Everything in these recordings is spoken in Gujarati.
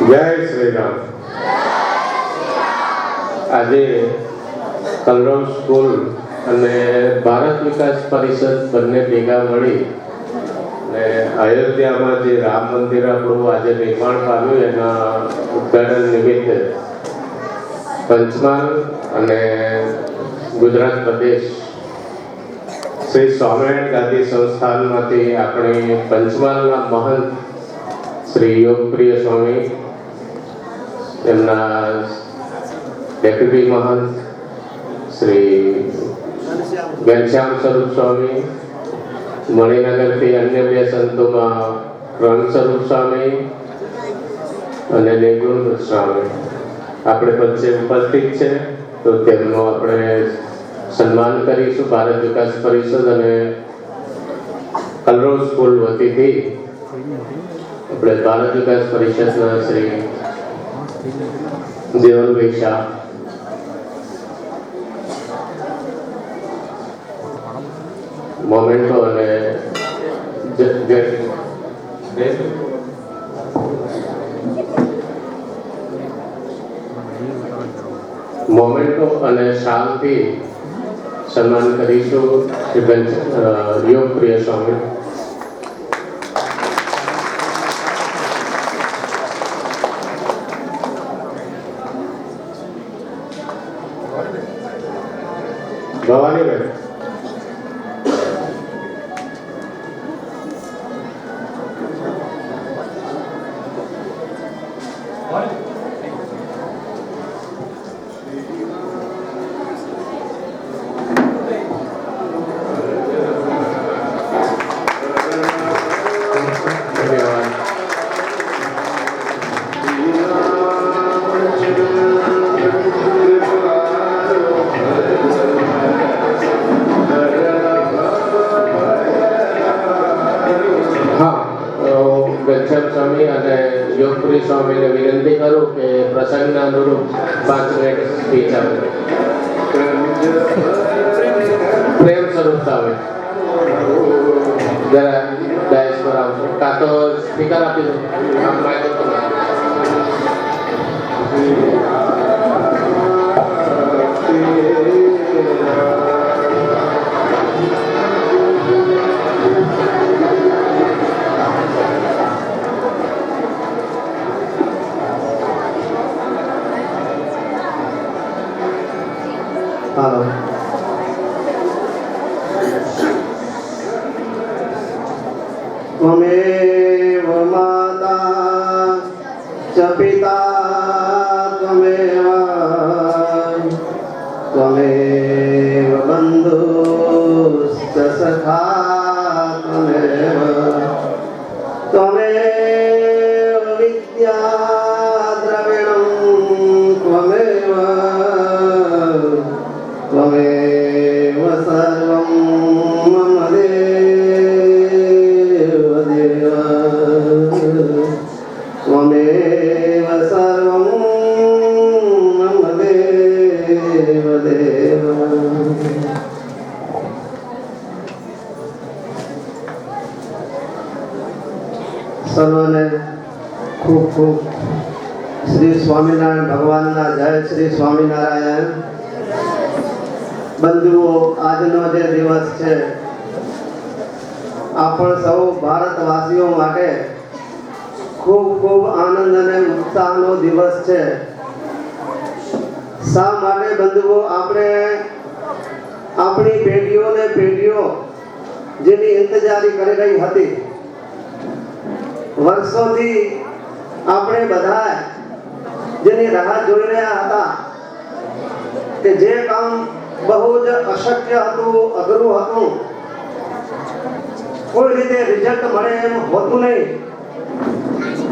જય શ્રી રામ આજે કલરવ સ્કૂલ અને ભારત વિકાસ પરિષદ બંને ભેગા મળી અને અયોધ્યામાં જે રામ મંદિર આપણું આજે નિર્માણ પામ્યું એના ઉદઘાટન નિમિત્તે પંચમહાલ અને ગુજરાત પ્રદેશ શ્રી સ્વામિનારાયણ ગાંધી સંસ્થાનમાંથી આપણે પંચમહાલના મહંત શ્રી યોગપ્રિય સ્વામી એમના ડેપ્યુટી મહંત શ્રી ઘનશ્યામ સ્વરૂપ સ્વામી, મણિનગરથી અન્ય બે સંતોમાં રણ સ્વરૂપ સ્વામી અને નિગુણ સ્વામી. આપણે વચ્ચે ઉપસ્થિત છે, તો તેમનું આપણે સન્માન કરીશું. ભારત વિકાસ પરિષદ અને કલરો સ્કૂલ વતીથી. આપણે ભારત વિકાસ પરિષદના શ્રી દેવલભાઈ શાહ મોમેન્ટો અને મોમેન્ટો અને શાલથી સન્માન કરીશું યોગપ્રિય સ્વામી భవానీ గారు કરું કે પ્રસંગના અનુરૂપ પાંચ મિનિટ સ્પીચ આપે પ્રેમ સ્વરૂપ સ્વામી જરા ડાયસ પર આવશો કાં તો સ્પીકર આપી દો સર્વને ખૂબ ખૂબ શ્રી સ્વામિનારાયણ ભગવાનના જય શ્રી સ્વામિનારાયણ. બંધુઓ, આજનો જે દિવસ છે આપણ સૌ ભારતવાસીઓ માટે ખૂબ ખૂબ આનંદ અને ઉત્સાહનો દિવસ છે. શા માટે બંધુઓ, આપણે આપણી પેઢીઓને પેઢીઓ જેની ઇંતજારી કરી રહી હતી વર્ષોથી આપણે બધા જેની રાહ જોઈ રહ્યા હતા કે જે કામ બહુ જ અશક્ય હતું, અઘરું હતું, કોઈ રીતે રિઝલ્ટ મળે એમ હોતું નહીં.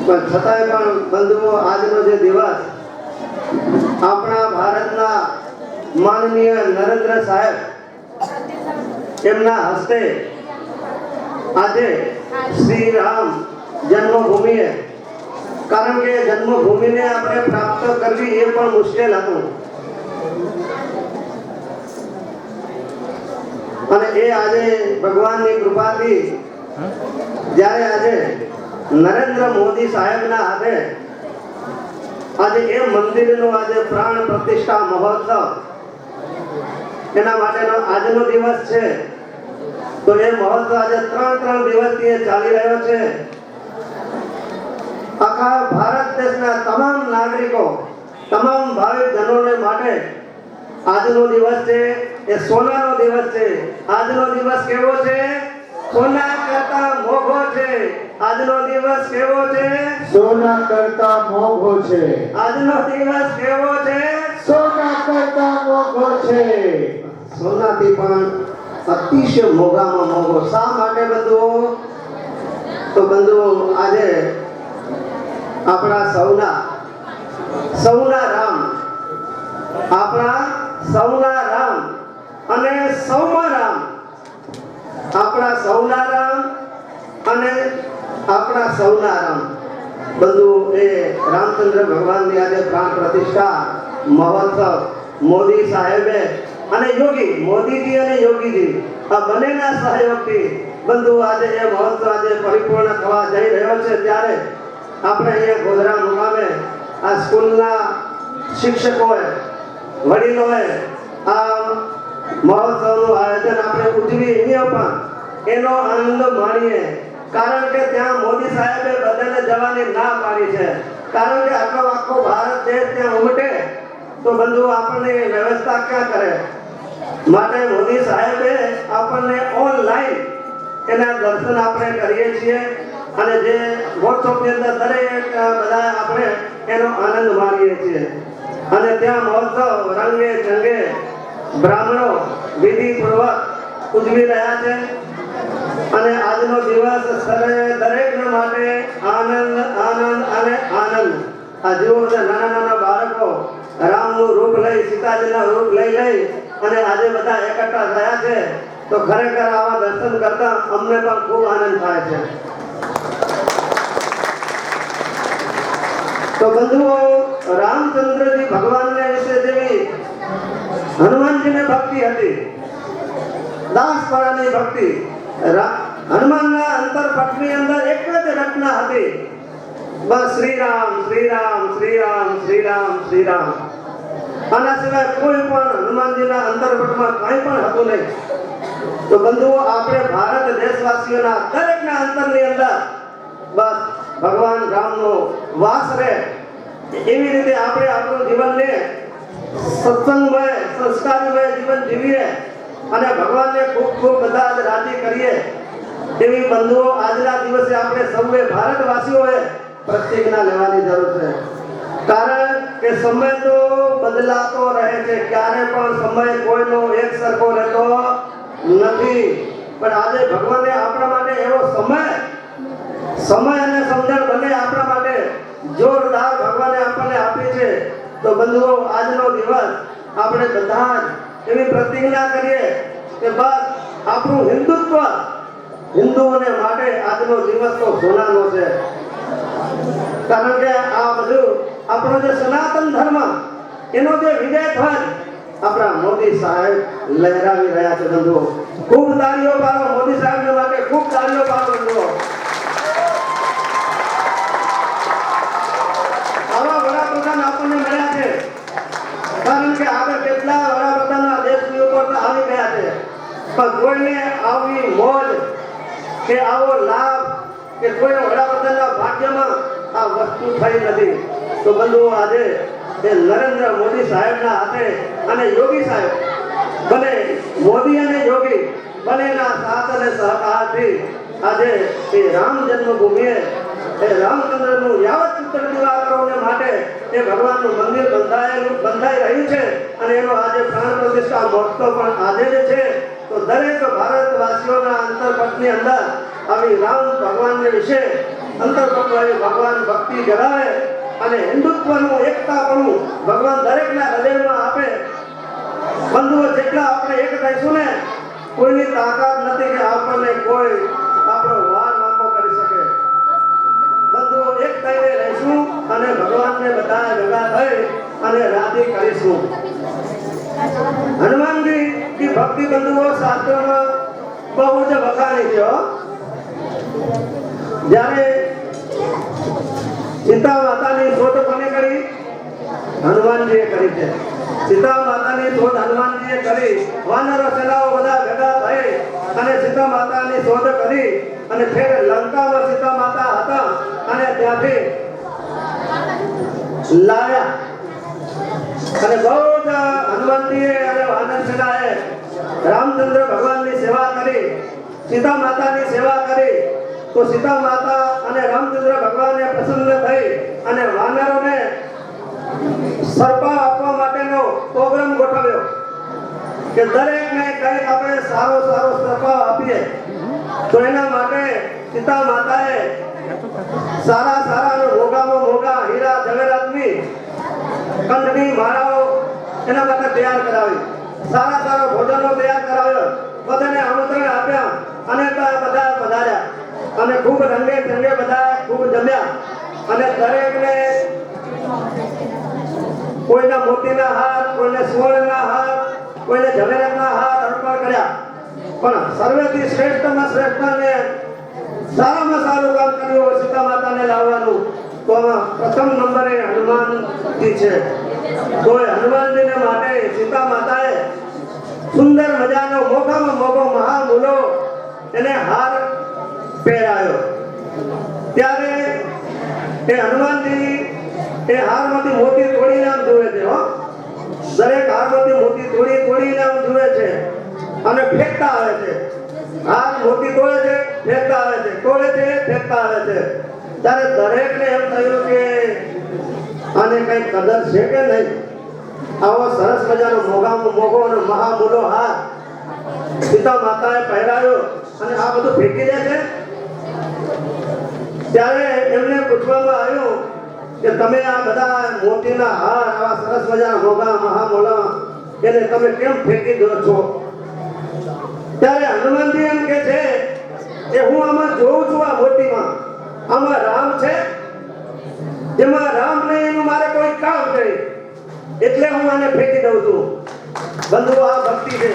પણ છતાંય પણ બંધુઓ આજનો જે દિવસ આપણા ભારતના માનનીય નરેન્દ્ર સાહેબ એમના હસ્તે આજે શ્રી રામ જન્મભૂમિએ. કારણ કે જન્મભૂમિને આપણે પ્રાપ્ત કરવી એ પણ મુશ્કેલ હતું. અને એ આજે ભગવાનની કૃપાથી જ્યારે આજે નરેન્દ્ર મોદી સાહેબના હાથે આજે એ મંદિરનો આજે પ્રાણ પ્રતિષ્ઠા મહોત્સવ, એના માટેનો આજનો દિવસ છે. તો એ મહોત્સવ આજે ત્રણ ત્રણ દિવસથી ચાલી રહ્યો છે. આખા ભારત દેશના તમામ નાગરિકો તમામ ભાવિક જનોને માટે આજનો દિવસ છે એ સોનાનો દિવસ છે. આજનો દિવસ કેવો છે? સોના કરતા મોઘો છે. આજનો દિવસ કેવો છે? સોના કરતા મોંઘો છે. આજનો દિવસ કેવો છે? સોના કરતા મોઘો છે. સોનાથી પણ અતિશય મોંઘામાં મોંઘો. શા માટે બધું તો બંધુઓ આજે આપણા સૌના સૌના રામ, આપણા સૌના રામ અને સૌમાં રામ. આપણા સૌના રામ અને આપણા સૌના રામ. બધું, એ રામચંદ્ર ભગવાનની આજે પ્રાણ પ્રતિષ્ઠા, મહોત્સવ, મોદી સાહેબે અને યોગી, મોદીજી અને યોગીજી, આ બંનેના સહયોગથી બંધુ આજે એ મહોત્સવ આજે પરિપૂર્ણ થવા જઈ રહ્યો છે. ત્યારે આપણે અહીંયા ગોધરા મુકામે આ સ્કૂલના શિક્ષકોએ, વડીલોએ આ મહોત્સવનું આયોજન આપણે ઉજવી અહીંયા પણ એનો આનંદ માણીએ. કારણ કે ત્યાં મોદી સાહેબે બધાને જવાની ના પાડી છે. કારણ કે આખો આખો ભારત દેશ ત્યાં ઉમટે, તો બંધુ આપણને વ્યવસ્થા ક્યાં કરે? માટે મોદી સાહેબે આપણને ઓનલાઈન એના દર્શન આપણે કરીએ છીએ. અને જે વોટ્સઅપની અંદર દરેક બધા આપણે એનો આનંદ માણીએ છીએ. અને ત્યાં મહોત્સવ રંગે ચંગે બ્રાહ્મણો વિધિપૂર્વક ઉજવી રહ્યા છે. અને આજનો દિવસ સરે દરેક માટે આનંદ આનંદ અને આનંદ. આ જેવો બધા નાના નાના બાળકો રામનું રૂપ લઈ, સીતાજીના રૂપ લઈ લઈ અને આજે બધા એકઠા થયા છે. તો ખરેખર આવા દર્શન કરતા અમને પણ ખૂબ આનંદ થાય છે. તો બંધુઓ રામચંદ્રજી ભગવાનને વિશે જેવી હનુમાનજીને ભક્તિ હતી દાસપરાની ભક્તિ રા- હનુમાનના અંતરપટની અંદર એક જ રચના હતી બસ શ્રી રામ શ્રી રામ શ્રી રામ શ્રી રામ શ્રી રામ આના સિવાય કોઈ પણ હનુમાનજીના અંતરપટમાં કંઈ પણ હતું નહીં તો બંધુઓ આપણે ભારત દેશવાસીઓના દરેકના અંતરની અંદર બસ ભગવાન રામનો વાસ રહે. એવી રીતે આપણે આપણું જીવનને સત્સંગમય, સંસ્કારમય જીવન જીવીએ અને ભગવાનને ખૂબ ખૂબ બધા જ રાજી કરીએ. એવી બંધુઓ આજના દિવસે આપણે સૌએ ભારતવાસીઓએ પ્રતિજ્ઞા લેવાની જરૂર છે. કારણ કે સમય તો બદલાતો રહે છે. ક્યારે પણ સમય કોઈનો એક સરખો રહેતો નથી. પણ આજે ભગવાને આપણા માટે એવો સમય સમય અને સમજણ બને આપણા માટે. જોરદાર ભગવાને આપણને આપી છે. તો બંધુઓ, આજનો દિવસ આપણે બધા એવી પ્રતિજ્ઞા કરીએ કે બસ આપણું હિન્દુત્વ હિન્દુઓને માટે આજનો દિવસ તો સોનાનો છે. કારણ કે આ બધું આપણો જે સનાતન ધર્મ, એનો જે વિજય ધ્વજ આપણા મોદી સાહેબ લહેરાવી રહ્યા છે બંધુઓ. ખૂબ તારીઓ પાડો મોદી સાહેબને માટે ખૂબ તાળીઓ પાડો બંધુઓ આવા વડાપ્રધાન આપણને મળ્યા છે કારણ કે આગળ કેટલા વડાપ્રધાન આ દેશની ઉપર તો આવી ગયા છે કોઈને આવી મોજ કે આવો લાભ કે કોઈ વડાપ્રધાનના ભાગ્યમાં આ વસ્તુ થઈ નથી. તો બંધુઓ, આજે એ નરેન્દ્ર મોદી સાહેબના હાથે અને યોગી સાહેબ, ભલે મોદી અને યોગી બંનેના સાથ અને સહકારથી આજે એ રામ જન્મભૂમિએ એ રામચંદ્રનું યાવત ચિત્ર દિવાકરોને માટે એ ભગવાનનું મંદિર બંધાયેલું, બંધાઈ રહ્યું છે. અને એનો આજે પ્રાણ પ્રતિષ્ઠા મહોત્સવ પણ આજે જ છે. તો દરેક ભારતવાસીઓના અંતરપટની અંદર આવી રામ ભગવાનને વિશે અંતરપટમાં ભગવાન ભક્તિ જણાવે અને હિન્દુત્વનું, એકતાપણું ભગવાન દરેકના હૃદયમાં આપે. બંધુઓ જેટલા આપણે એક થઈશું ને, કોઈની તાકાત નથી કે આપણને કોઈ આપણો વાર વાંકો કરી શકે. બંધુઓ એક થઈને રહીશું અને ભગવાનને બધા ભેગા થઈ અને રાજી કરીશું. હનુમાનજી ની ભક્તિ બંધુઓ શાસ્ત્રોમાં બહુ જ વખાણી છે જ્યારે સીતા માતાની શોધ કોને કરી? હનુમાનજીએ કરી છે. સીતા માતાની શોધ હનુમાનજીએ કરી. વાનરો સેનાઓ બધા ભેગા થઈ અને સીતા માતાની શોધ કરી અને ફેર લંકામાં સીતા માતા હતા અને ત્યાંથી લાવ્યા. અને બહુ જ કંઈક આપણે સારો સારો સર્પા આપીએ. તો એના માટે સીતા માતાએ સારા સારા મોગામાં મોગા હીરા જવેરાતની કંઠની માળાઓ એના માટે તૈયાર કરાવી. સારા સારા ભોજનો તૈયાર કરાવ્યો. બધાને આમંત્રણ આપ્યા અને બધા પધાર્યા. અને ખૂબ રંગે ચંગે બધા ખૂબ જમ્યા. અને દરેકને કોઈના મોતીના હાર, કોઈને સુવર્ણના હાર, કોઈને ઝવેરાતના હાર અર્પણ કર્યા. પણ સર્વેથી શ્રેષ્ઠમાં શ્રેષ્ઠને સારામાં સારું કામ કર્યું સીતા માતાને લાવવાનું. તો પ્રથમ નંબરે હનુમાનજી છે. તો હનુમાનજીને માટે સીતા માતાએ સુંદર મજાનો મોઘામાં મોઘો મહામૂલો એને હાર પહેરાયો. ત્યારે એ હનુમાનજી એ હારમાંથી મોતી તોડી નામ જુએ છે, હો. દરેક હારમાંથી મોતી તોડી તોડી નામ જુએ છે અને ફેંકતા આવે છે. હાર મોતી તોડે છે, ફેંકતા આવે છે. તોડે છે, ફેંકતા આવે છે. ત્યારે દરેકને એમ થયું કે આને કઈ કદર છે કે નહીં? આવો સરસ મજાનો મોગામાં મોગો અને મહામૂલો હાર સીતા માતાએ પહેરાયો અને આ બધું ફેંકી દે છે? ત્યારે એમને પૂછવામાં આવ્યું કે તમે આ બધા મોતીના હાર, આવા સરસ મજાના મોગા મહામોલા એને તમે કેમ ફેંકી દો છો? ત્યારે હનુમાનજી એમ કે છે કે હું આમાં જોઉં છું આ મોતીમાં. આમાં રામ છે? જેમાં રામ ને એનું મારે કોઈ કામ કરે એટલે હું આને ફેંકી દઉં છું. બંધુ, આ ભક્તિ છે.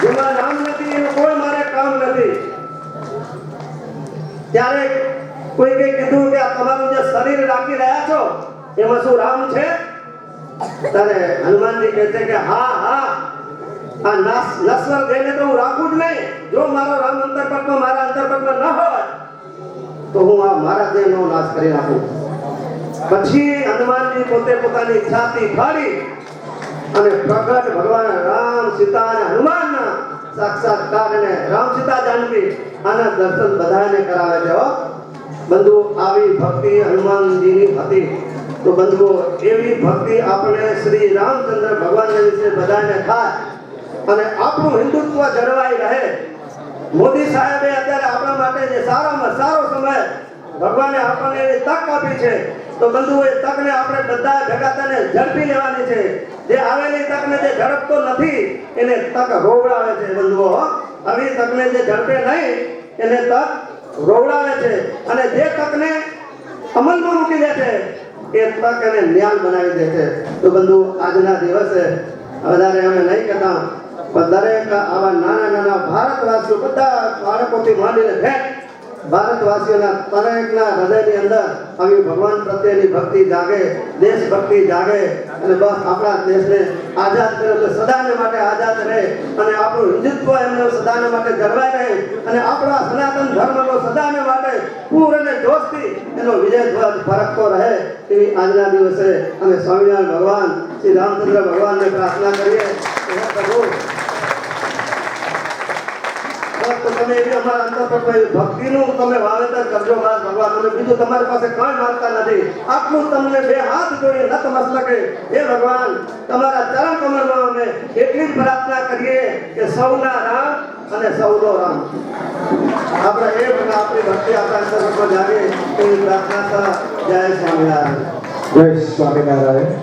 જેમાં રામ નથી, એનું કોઈ મારે કામ નથી. ત્યારે કોઈ કઈ કીધું કે તમારું જે શરીર રાખી રહ્યા છો, એમાં શું રામ છે? ત્યારે હનુમાનજી કહે છે કે હા હા. આ નશ્વર દેહને તો હું રાખું જ નહીં. જો મારો રામ અંતરપટમાં મારા અંતરપટમાં ન હોય તો હું આ મારા દેહનો નાશ કરી નાખું. પછી હનુમાનજી પોતે પોતાની છાતી ફાડી અને પ્રગટ ભગવાન રામ સીતા અને હનુમાનના સાક્ષાત્કાર અને રામ સીતા જાનકી આના દર્શન બધાને કરાવે છે હો. બંધુ, આવી ભક્તિ હનુમાનજીની હતી. તો બંધુઓ, એવી ભક્તિ આપણે શ્રી રામચંદ્ર ભગવાનને વિશે બધાને થાય અને આપણું હિન્દુત્વ જળવાઈ રહે મોદી સાહેબે અત્યારે આપણા માટે જે સારામાં સારો સમય ભગવાને આપણને એવી તક આપી છે, તો બંધુઓ એ તકને આપણે બધા ભેગા થઈને ઝડપી લેવાની છે. જે આવેલી તકને જે ઝડપતો નથી, એને તક રોવડાવે છે બંધુઓ આવી તકને જે ઝડપે નહીં, એને તક રોવડાવે છે. અને જે તકને અમલમાં મૂકી દે છે, એ તક એને ન્યાલ બનાવી દે છે. તો બંધુ આજના દિવસે વધારે અમે નહીં કહેતા. પણ દરેક આવા નાના નાના ભારતવાસીઓ બધા બાળકોથી માંડીને ભેટ ભારતવાસીઓના દરેકના હૃદયની અંદર આવી ભગવાન પ્રત્યેની ભક્તિ જાગે, દેશભક્તિ જાગે અને બસ આપણા દેશને આઝાદ કરે એટલે સદાને માટે આઝાદ રહે અને આપણું હિન્દુત્વ એમને સદાને માટે જળવાઈ રહે અને આપણા સનાતન ધર્મનો સદાને માટે પૂર અને જોશથી એનો વિજય ધ્વજ ફરકતો રહે એવી આજના દિવસે અમે સ્વામિનારાયણ ભગવાન, શ્રી રામચંદ્ર ભગવાનને પ્રાર્થના કરીએ કે હે પ્રભુ બસ તો એટલી જ પ્રાર્થના કરીએ કે સૌના રામ અને સૌનો રામ. આપણે એ ભક્તિ આપણા પ્રાર્થના જય સ્વામિનારાયણ.